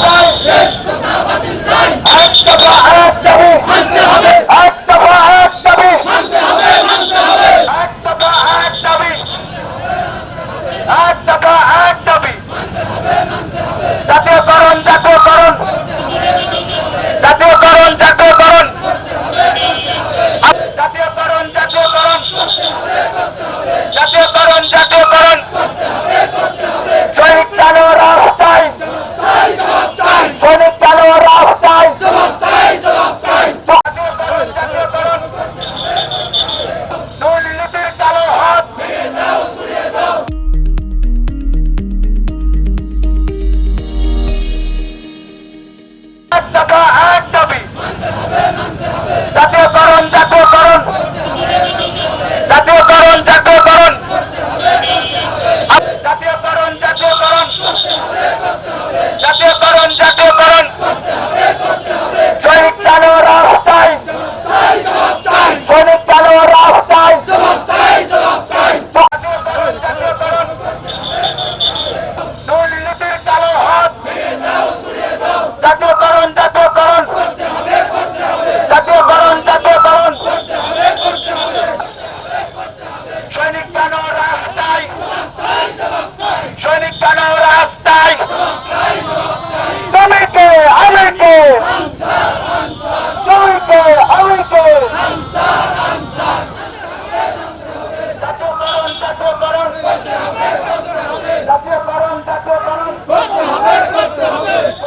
চাই এক দাবি